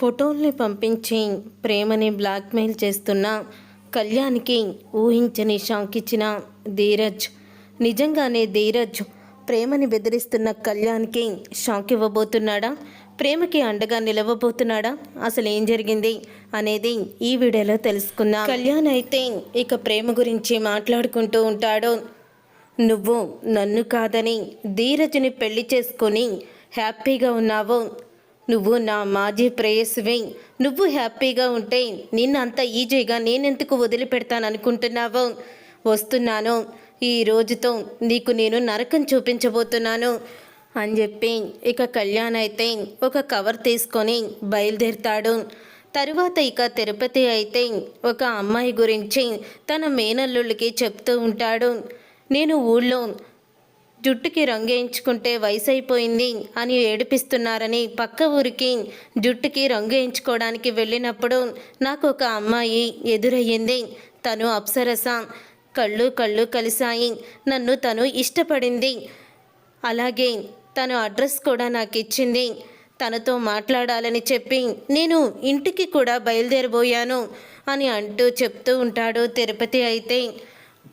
ఫోటోల్ని పంపించి ప్రేమని బ్లాక్మెయిల్ చేస్తున్న కళ్యాణ్కి ఊహించని షాక్ ఇచ్చిన ధీరజ్. నిజంగానే ధీరజ్ ప్రేమని బెదిరిస్తున్న కళ్యాణ్కి షాక్ ఇవ్వబోతున్నాడా? ప్రేమకి అండగా నిలవబోతున్నాడా? అసలు ఏం జరిగింది అనేది ఈ వీడియోలో తెలుసుకుందాం. కళ్యాణ్ అయితే ఇక ప్రేమ గురించి మాట్లాడుకుంటూ ఉంటాడు. నువ్వు నన్ను కాదని ధీరజ్ని పెళ్ళి చేసుకొని హ్యాపీగా ఉన్నావు. నువ్వు నా మాజీ ప్రేయస్వే. నువ్వు హ్యాపీగా ఉంటే నిన్నంత అంత ఈజీగా నేనెందుకు వదిలిపెడతాను అనుకుంటున్నావు వస్తున్నాను. ఈ రోజుతో నీకు నేను నరకం చూపించబోతున్నాను అని చెప్పి ఇక కళ్యాణ్ అయితే ఒక కవర్ తీసుకొని బయలుదేరుతాడు. తరువాత ఇక తిరుపతి అయితే ఒక అమ్మాయి గురించి తన మేనల్లుళ్ళకి చెప్తూ ఉంటాడు. నేను ఊళ్ళో జుట్టుకి రంగేయించుకుంటే వయసు అయిపోయింది అని ఏడిపిస్తున్నారని పక్క ఊరికి జుట్టుకి రంగేయించుకోవడానికి వెళ్ళినప్పుడు నాకు ఒక అమ్మాయి ఎదురయ్యింది. తను అప్సరస కళ్ళు కళ్ళు కలిశాయి. నన్ను తను ఇష్టపడింది. అలాగే తను అడ్రస్ కూడా నాకు ఇచ్చింది తనతో మాట్లాడాలని చెప్పి నేను ఇంటికి కూడా బయలుదేరబోయాను అని అంటూ చెప్తూ ఉంటాడు తిరుపతి అయితే.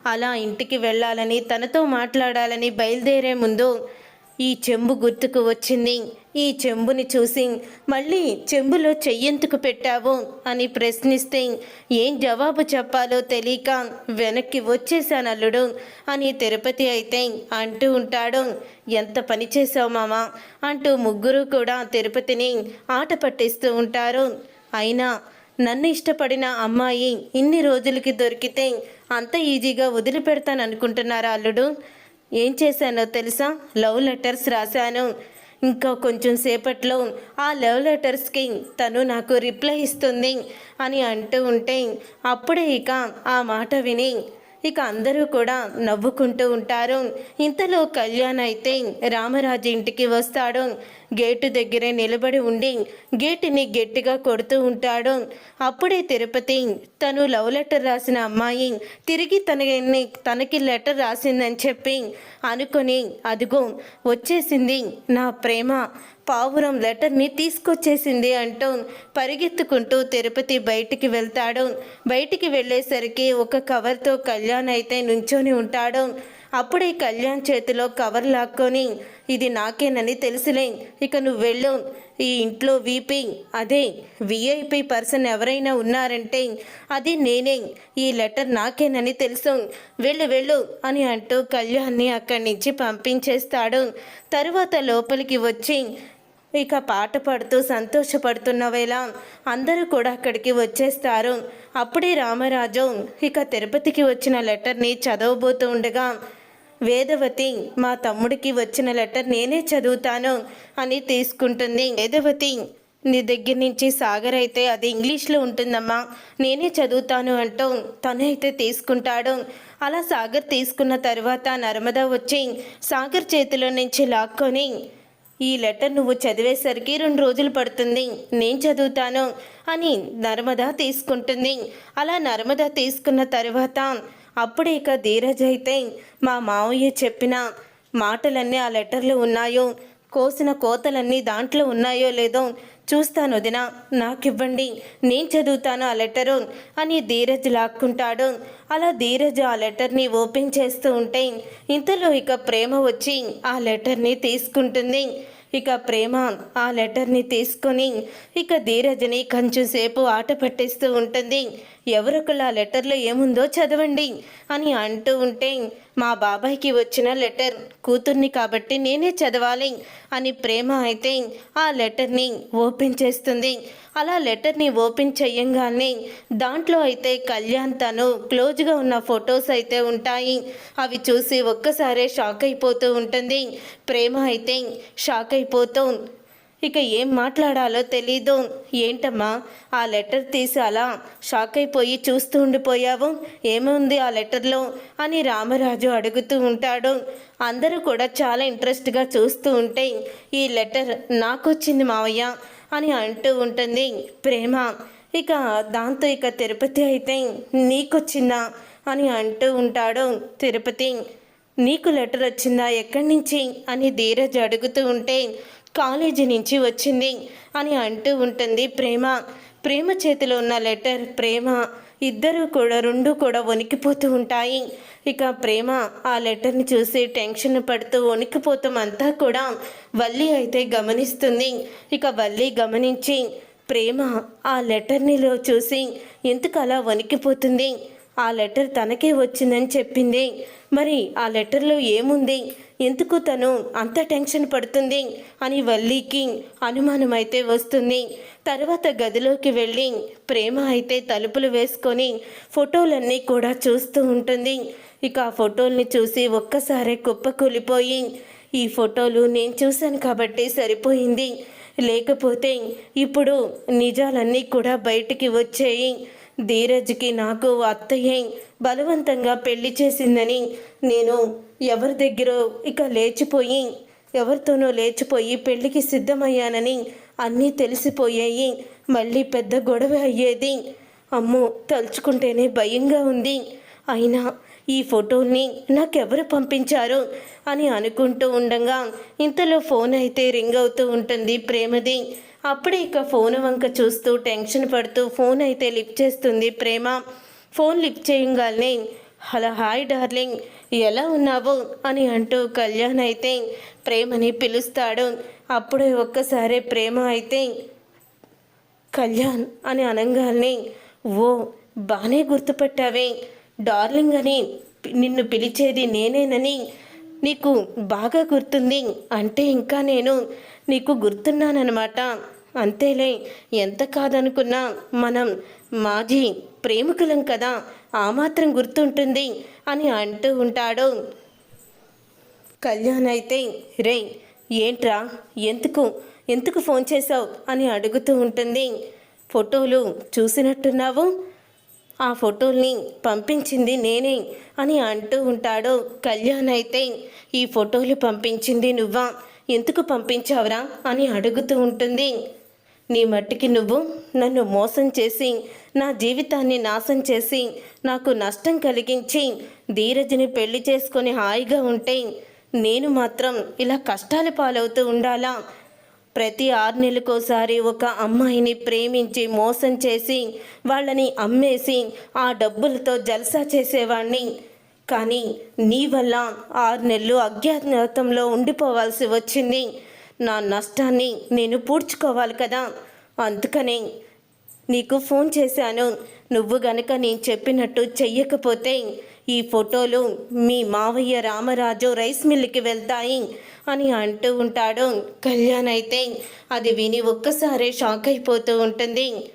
అలా ఇంటికి వెళ్ళాలని తనతో మాట్లాడాలని బయలుదేరే ముందు ఈ చెంబు గుర్తుకు వచ్చింది. ఈ చెంబుని చూసి మళ్ళీ చెంబులో చెయ్యెందుకు పెట్టావు? అని ప్రశ్నిస్తే ఏం జవాబు చెప్పాలో తెలియక వెనక్కి వచ్చేసాను అల్లుడు అని తిరుపతి అయితే అంటూ ఉంటాడు. ఎంత పని చేసావు మామ? అంటూ ముగ్గురు కూడా తిరుపతిని ఆట పట్టిస్తూ ఉంటారు. అయినా నన్ను ఇష్టపడిన అమ్మాయి ఇన్ని రోజులకి దొరికితే అంత ఈజీగా వదిలిపెడతాను అనుకుంటున్నారా అల్లుడు? ఏం చేశానో తెలుసా? లవ్ లెటర్స్ రాశాను. ఇంకా కొంచెం సేపట్లో ఆ లవ్ లెటర్స్కి తను నాకు రిప్లై ఇస్తుంది అని అంటూ ఉంటే అప్పుడే ఇక ఆ మాట విని ఇక అందరూ కూడా నవ్వుకుంటూ ఉంటారు. ఇంతలో కళ్యాణ్ అయితే రామరాజు ఇంటికి వస్తాడు. గేటు దగ్గరే నిలబడి ఉండి గేటుని గట్టిగా కొడుతూ ఉంటాడు. అప్పుడే తిరుపతి తను లవ్ లెటర్ రాసిన అమ్మాయి తిరిగి తనని తనకి లెటర్ రాసిందని చెప్పి అనుకొని అదిగో వచ్చేసింది నా ప్రేమ. పావురం లెటర్ని తీసుకొచ్చేసింది అంటూ పరిగెత్తుకుంటూ తిరుపతి బయటికి వెళ్తాడు బయటికి వెళ్ళేసరికి ఒక కవర్తో కళ్యాణ్ అయితే నుంచొని ఉంటాడు అప్పుడే కళ్యాణ్ చేతిలో కవర్ లాక్కొని ఇది నాకేనని తెలుసులే ఇక నువ్వు వెళ్ళు ఈ ఇంట్లో వీపీ అదే విఐపి పర్సన్ ఎవరైనా ఉన్నారంటే అది నేనే ఈ లెటర్ నాకేనని తెలుసు వెళ్ళు వెళ్ళు అని అంటూ కళ్యాణ్ని అక్కడి నుంచి పంపించేస్తాడు తరువాత లోపలికి వచ్చి ఇక పాట పాడుతూ సంతోషపడుతున్న వేళ అందరూ కూడా అక్కడికి వచ్చేస్తారు. అప్పుడే రామరాజు ఇక తిరుపతికి వచ్చిన లెటర్ని చదవబోతూ ఉండగా వేదవతి మా తమ్ముడికి వచ్చిన లెటర్ నేనే చదువుతాను అని తీసుకుంటుంది. వేదవతి నీ దగ్గర నుంచి సాగర్ అయితే అది ఇంగ్లీష్లో ఉంటుందమ్మా. నేనే చదువుతాను అంటూ తను అయితే తీసుకుంటాడు. అలా సాగర్ తీసుకున్న తర్వాత నర్మదా వచ్చి సాగర్ చేతిలో నుంచి లాక్కొని ఈ లెటర్ నువ్వు చదివేసరికి రెండు రోజులు పడుతుంది. నేను చదువుతాను అని నర్మద తీసుకుంటుంది. అలా నర్మద తీసుకున్న తర్వాత అప్పుడే ఇక ధీరజ్ అయితే మా మావయ్య చెప్పిన మాటలన్నీ ఆ లెటర్లో ఉన్నాయో కోసిన కోతలన్నీ దాంట్లో ఉన్నాయో లేదో చూస్తాను వదిన. నాకివ్వండి. నేను చదువుతాను ఆ లెటరు అని ధీరజ్ లాక్కుంటాడు. అలా ధీరజ్ ఆ లెటర్ని ఓపెన్ చేస్తూ ఉంటే ఇంతలో ఇక ప్రేమ వచ్చి ఆ లెటర్ని తీసుకుంటుంది. ఇక ప్రేమ ఆ లెటర్ని తీసుకొని ఇక ధీరజ్ని కొంచెం సేపు ఆట పట్టిస్తూ ఉంటుంది. ఎవరొకళ్ళు ఆ లెటర్లో ఏముందో చదవండి అని అంటూ ఉంటే మా బాబాయ్కి వచ్చిన లెటర్ కూతుర్ని కాబట్టి నేనే చదవాలి అని ప్రేమ అయితే ఆ లెటర్ని ఓపెన్ చేస్తుంది. అలా లెటర్ని ఓపెన్ చేయంగానే దాంట్లో అయితే కళ్యాణ్ తను క్లోజ్గా ఉన్న ఫొటోస్ అయితే ఉంటాయి. అవి చూసి ఒక్కసారే షాక్ అయిపోతూ ఉంటుంది. ప్రేమ అయితే షాక్ అయిపోతూ ఇక ఏం మాట్లాడాలో తెలీదు. ఏంటమ్మా? ఆ లెటర్ తీసి అలా షాక్ అయిపోయి చూస్తూ ఉండిపోయావు? ఏముంది ఆ లెటర్లో? అని రామరాజు అడుగుతూ ఉంటాడు. అందరూ కూడా చాలా ఇంట్రెస్ట్గా చూస్తూ ఉంటే ఈ లెటర్ నాకు వచ్చింది మావయ్య అని అంటూ ఉంటుంది ప్రేమ. ఇక దాంతో ఇక తిరుపతి అయితే నీకొచ్చిందా అని అంటూ ఉంటాడు తిరుపతి. నీకు లెటర్ వచ్చిందా ఎక్కడి నుంచి? అని ధీరజ్ అడుగుతూ ఉంటే కాలేజీ నుంచి వచ్చింది అని అంటూ ఉంటుంది ప్రేమ. ప్రేమ చేతిలో ఉన్న లెటర్ ప్రేమ. ఇద్దరు కూడా రెండు కూడా వణికిపోతూ ఉంటాయి. ఇక ప్రేమ ఆ లెటర్ని చూసి టెన్షన్ పడుతూ వణికిపోతాం అంతా కూడా వల్లి అయితే గమనిస్తుంది. ఇక వల్లి గమనించి ప్రేమ ఆ లెటర్నిలో చూసి ఎందుకు అలా వణికిపోతుంది? ఆ లెటర్ తనకే వచ్చిందని చెప్పింది. మరి ఆ లెటర్లో ఏముంది? ఎందుకు తను అంత టెన్షన్ పడుతుంది అని వల్లికి అనుమానం అయితే వస్తుంది. తర్వాత గదిలోకి వెళ్ళి ప్రేమ అయితే తలుపులు వేసుకొని ఫోటోలన్నీ కూడా చూస్తూ ఉంటుంది. ఇక ఆ ఫోటోల్ని చూసి ఒక్కసారే కుప్పకూలిపోయి ఈ ఫోటోలు నేను చూశాను కాబట్టి సరిపోయింది. లేకపోతే ఇప్పుడు నిజాలన్నీ కూడా బయటికి వచ్చాయి. ధీరజ్కి నాకు అత్తయ్య బలవంతంగా పెళ్ళి చేసిందని నేను ఎవరి దగ్గర ఇక లేచిపోయి ఎవరితోనో లేచిపోయి పెళ్ళికి సిద్ధమయ్యానని అన్నీ తెలిసిపోయాయి. మళ్ళీ పెద్ద గొడవ అయ్యేది. అమ్మో తలుచుకుంటేనే భయంగా ఉంది. అయినా ఈ ఫోటోని నాకెవరు పంపించారు అని అనుకుంటూ ఉండగా ఇంతలో ఫోన్ అయితే రింగ్ అవుతూ ఉంటుంది ప్రేమది. అప్పుడే ఇక ఫోన్ వంక చూస్తూ టెన్షన్ పడుతూ ఫోన్ అయితే లిఫ్ట్ చేస్తుంది ప్రేమ. ఫోన్ లిఫ్ట్ చేయగానే హలో హాయ్ డార్లింగ్ ఎలా ఉన్నావు? అని అంటూ కళ్యాణ్ అయితే ప్రేమని పిలుస్తాడు. అప్పుడే ఒక్కసారి ప్రేమ అయితే కళ్యాణ్ అని అనగానే ఓ బాగానే గుర్తుపట్టావే. డార్లింగ్ అని నిన్ను పిలిచేది నేనేనని నీకు బాగా గుర్తుంది. అంటే ఇంకా నేను నీకు గుర్తున్నానన్నమాట. అంతేలే ఎంత కాదనుకున్నా మనం మాజీ ప్రేమికులం కదా ఆ మాత్రం గుర్తుంటుంది అని అంటూ ఉంటాడు. కళ్యాణ్ అయితే రే ఏంట్రా ఎందుకు ఎందుకు ఫోన్ చేశావు అని అడుగుతూ ఉంటుంది. ఫోటోలు చూసినట్టున్నావు? ఆ ఫోటోల్ని పంపించింది నేనే అని అంటూ ఉంటాడు కళ్యాణ్ అయితే ఈ ఫోటోలు పంపించింది నువ్వా? ఎందుకు పంపించావురా? అని అడుగుతూ ఉంటుంది. నీ మట్టికి నువ్వు నన్ను మోసం చేసి నా జీవితాన్ని నాశం చేసి నాకు నష్టం కలిగించి ధీరజ్ని పెళ్ళి చేసుకొని హాయిగా ఉంటే నేను మాత్రం ఇలా కష్టాల పాలవుతూ ఉండాలా? ప్రతి ఆరు నెలలకోసారి ఒక అమ్మాయిని ప్రేమించి మోసం చేసి వాళ్ళని అమ్మేసి ఆ డబ్బులతో జల్సా చేసేవాణ్ణి. కానీ నీ వల్ల ఆరు నెలలు అజ్ఞాతంలో ఉండిపోవాల్సి వచ్చింది. నా నష్టాన్ని నేను పూడ్చుకోవాలి కదా. అందుకనే నీకు ఫోన్ చేశాను. నువ్వు గనక నేను చెప్పినట్టు చెయ్యకపోతే ఈ ఫోటోలు మీ మావయ్య రామరాజు రైస్ మిల్లుకి వెళ్తాయి అని అంటూ ఉంటాడు. కళ్యాణ్ అయితే అది విని ఒక్కసారే షాక్ అయిపోతూ ఉంటుంది.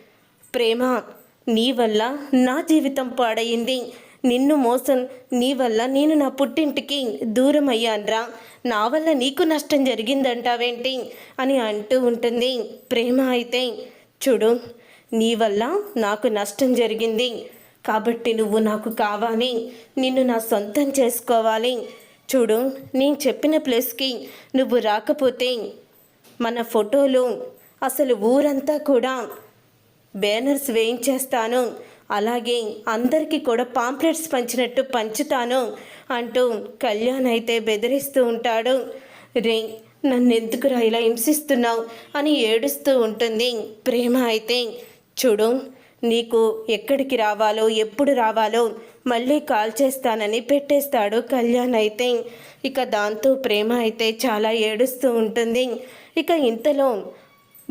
ప్రేమ నీ వల్ల నా జీవితం పాడయింది నిన్ను మోసం నీ వల్ల నేను నా పుట్టింటికి దూరం అయ్యాన్రా నా వల్ల నీకు నష్టం జరిగిందంటావేంటి? అని అంటూ ఉంటుంది. ప్రేమ అయితే చూడు నీ వల్ల నాకు నష్టం జరిగింది. కాబట్టి నువ్వు నాకు కావాలి. నిన్ను నా సొంతం చేసుకోవాలి. చూడు నేను చెప్పిన ప్లేస్కి నువ్వు రాకపోతే మన ఫోటోలు అసలు ఊరంతా కూడా బ్యానర్స్ వేయించేస్తాను. అలాగే అందరికీ కూడా పాంప్లెట్స్ పంచినట్టు పంచుతాను అంటూ కళ్యాణ్ అయితే బెదిరిస్తూ ఉంటాడు. రే నన్ను ఎందుకురా ఇలా హింసిస్తున్నావు అని ఏడుస్తూ ఉంటుంది ప్రేమ అయితే. చూడు నీకు ఎక్కడికి రావాలో ఎప్పుడు రావాలో మళ్ళీ కాల్ చేస్తానని పెట్టేస్తాడు కళ్యాణ్ అయితే. ఇక దాంతో ప్రేమ అయితే చాలా ఏడుస్తూ ఉంటుంది. ఇక ఇంతలో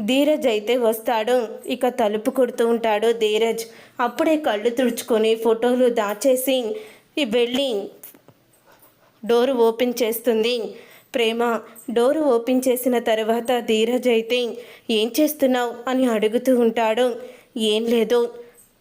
ధీరజ్ అయితే వస్తాడు. ఇక తలుపు కొడుతూ ఉంటాడు ధీరజ్. అప్పుడే కళ్ళు తుడుచుకొని ఫోటోలు దాచేసి ఈ వెళ్ళి డోర్ ఓపెన్ చేస్తుంది. ప్రేమ డోర్ ఓపెన్ చేసిన తర్వాత ధీరజ్ అయితే ఏం చేస్తున్నావు? అని అడుగుతూ ఉంటాడు. ఏం లేదు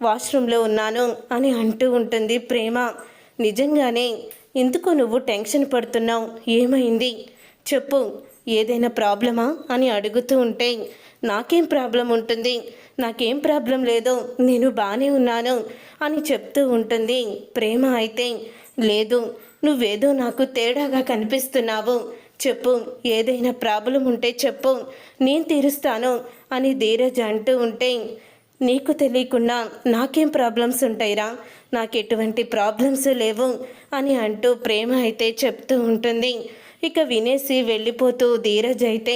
వాష్రూమ్లో ఉన్నాను అని అంటూ ఉంటుంది ప్రేమ. నిజంగానే ఎందుకు నువ్వు టెన్షన్ పడుతున్నావు? ఏమైంది? చెప్పు. ఏదైనా ప్రాబ్లమా అని అడుగుతూ ఉంటే నాకేం ప్రాబ్లం ఉంటుంది? నాకేం ప్రాబ్లం లేదు? నేను బాగానే ఉన్నాను అని చెప్తూ ఉంటుంది. ప్రేమ అయితే లేదు నువ్వేదో నాకు తేడాగా కనిపిస్తున్నావు. చెప్పు ఏదైనా ప్రాబ్లం ఉంటే చెప్పు. నేను తీరుస్తాను అని ధీరజ్ అంటూ ఉంటే నీకు తెలియకుండా నాకేం ప్రాబ్లమ్స్ ఉంటాయిరా? నాకు ఎటువంటి ప్రాబ్లమ్స్ లేవు అని అంటూ ప్రేమ అయితే చెప్తూ ఉంటుంది. ఇక వినేసి వెళ్ళిపోతూ ధీరజ్ అయితే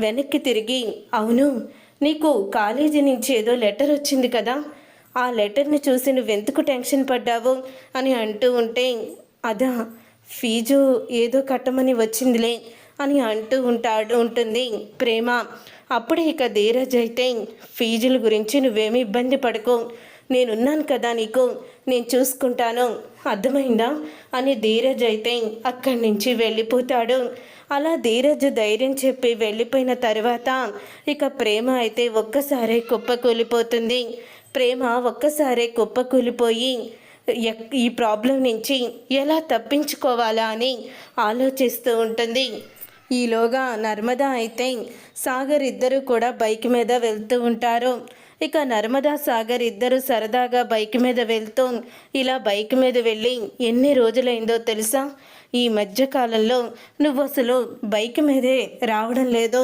వెనక్కి తిరిగి అవును నీకు కాలేజీ నుంచి ఏదో లెటర్ వచ్చింది కదా ఆ లెటర్ని చూసి నువ్వెందుకు టెన్షన్ పడ్డావు అని అంటూ ఉంటే అదా ఫీజు ఏదో కట్టమని వచ్చిందిలే అని అంటూ ఉంటాడు ఉంటుంది ప్రేమ. అప్పుడే ఇక ధీరజ్ అయితే ఫీజుల గురించి నువ్వేమి ఇబ్బంది పడకు నేనున్నాను కదా నీకు నేను చూసుకుంటాను. అర్థమైందా? అని ధీరజ్ అయితే అక్కడి నుంచి వెళ్ళిపోతాడు. అలా ధీరజ్ ధైర్యం చెప్పి వెళ్ళిపోయిన తర్వాత ఇక ప్రేమ అయితే ఒక్కసారే కుప్పకూలిపోతుంది. ప్రేమ ఒక్కసారే కుప్పకూలిపోయి ఎక్- ఈ ప్రాబ్లం నుంచి ఎలా తప్పించుకోవాలా అని ఆలోచిస్తూ ఉంటుంది. ఈలోగా నర్మదా అయితే సాగర్ ఇద్దరు కూడా బైక్ మీద వెళ్తూ ఉంటారు. ఇక నర్మదా సాగర్ ఇద్దరు సరదాగా బైక్ మీద వెళ్తూ ఇలా బైక్ మీద వెళ్ళి ఎన్ని రోజులైందో తెలుసా? ఈ మధ్యకాలంలో నువ్వు అసలు బైక్ మీదే రావడం లేదు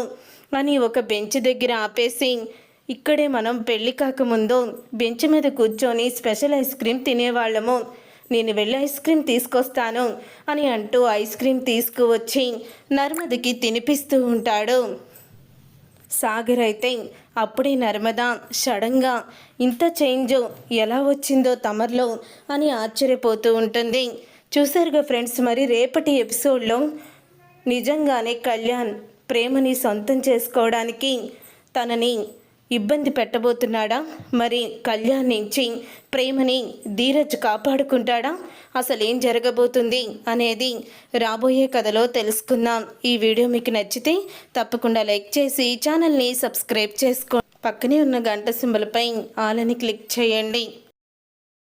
అని ఒక బెంచ్ దగ్గర ఆపేసి ఇక్కడే మనం పెళ్ళి కాకముందు బెంచ్ మీద కూర్చొని స్పెషల్ ఐస్ క్రీమ్ తినేవాళ్ళము. నేను వెళ్ళి ఐస్ క్రీమ్ తీసుకొస్తాను అని అంటూ ఐస్ క్రీమ్ తీసుకువచ్చి నర్మదకి తినిపిస్తూ ఉంటాడు. సాగర్ అయితే అప్పుడే నర్మద సడన్గా ఇంత చేంజ్ ఎలా వచ్చిందో తమర్లో? అని ఆశ్చర్యపోతూ ఉంటుంది. చూసారుగా ఫ్రెండ్స్ మరి రేపటి ఎపిసోడ్లో నిజంగానే కళ్యాణ్ ప్రేమని సొంతం చేసుకోవడానికి తనని ఇబ్బంది పెట్టబోతున్నాడా? మరి కళ్యాణ్ నుంచి ప్రేమని ధీరజ్ కాపాడుకుంటాడా? అసలు ఏం జరగబోతుంది అనేది రాబోయే కథలో తెలుసుకుందాం. ఈ వీడియో మీకు నచ్చితే తప్పకుండా లైక్ చేసి ఛానల్ని సబ్స్క్రైబ్ చేసుకో పక్కనే ఉన్న గంట సింబల్పై ఆలని క్లిక్ చేయండి.